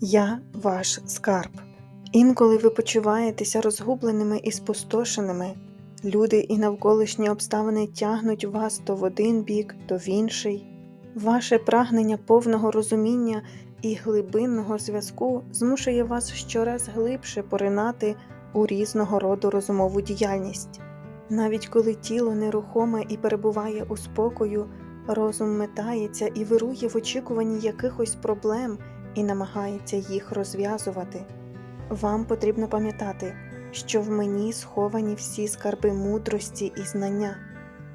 Я ваш скарб. Інколи ви почуваєтеся розгубленими і спустошеними. Люди і навколишні обставини тягнуть вас то в один бік, то в інший. Ваше прагнення повного розуміння і глибинного зв'язку змушує вас щораз глибше поринати у різного роду розумову діяльність. Навіть коли тіло нерухоме і перебуває у спокою, розум метається і вирує в очікуванні якихось проблем і намагається їх розв'язувати. Вам потрібно пам'ятати, що в мені сховані всі скарби мудрості і знання.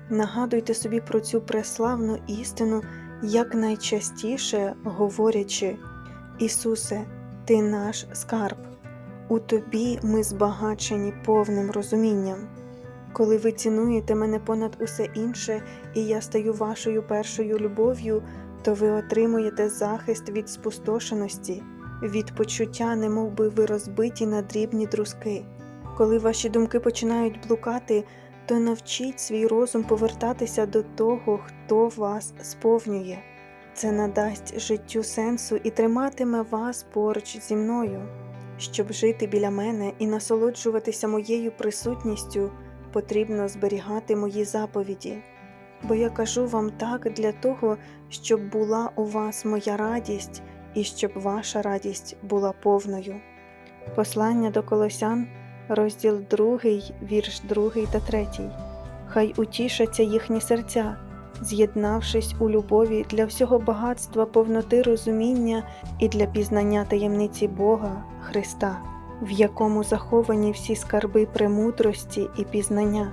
Нагадуйте собі про цю преславну істину якнайчастіше говорячи: Ісусе, Ти наш скарб, у Тобі ми збагачені повним розумінням. Коли ви цінуєте мене понад усе інше, і я стаю вашою першою любов'ю, то ви отримуєте захист від спустошеності, від почуття, немов би ви розбиті на дрібні друзки. Коли ваші думки починають блукати, то навчіть свій розум повертатися до того, хто вас сповнює. Це надасть життю сенсу і триматиме вас поруч зі мною. Щоб жити біля мене і насолоджуватися моєю присутністю, потрібно зберігати мої заповіді. Бо я кажу вам так для того, щоб була у вас моя радість і щоб ваша радість була повною. Послання до Колосян, розділ 2, вірш 2 та 3. Хай утішаться їхні серця, з'єднавшись у любові для всього багатства повноти розуміння і для пізнання таємниці Бога, Христа, в якому заховані всі скарби премудрості і пізнання.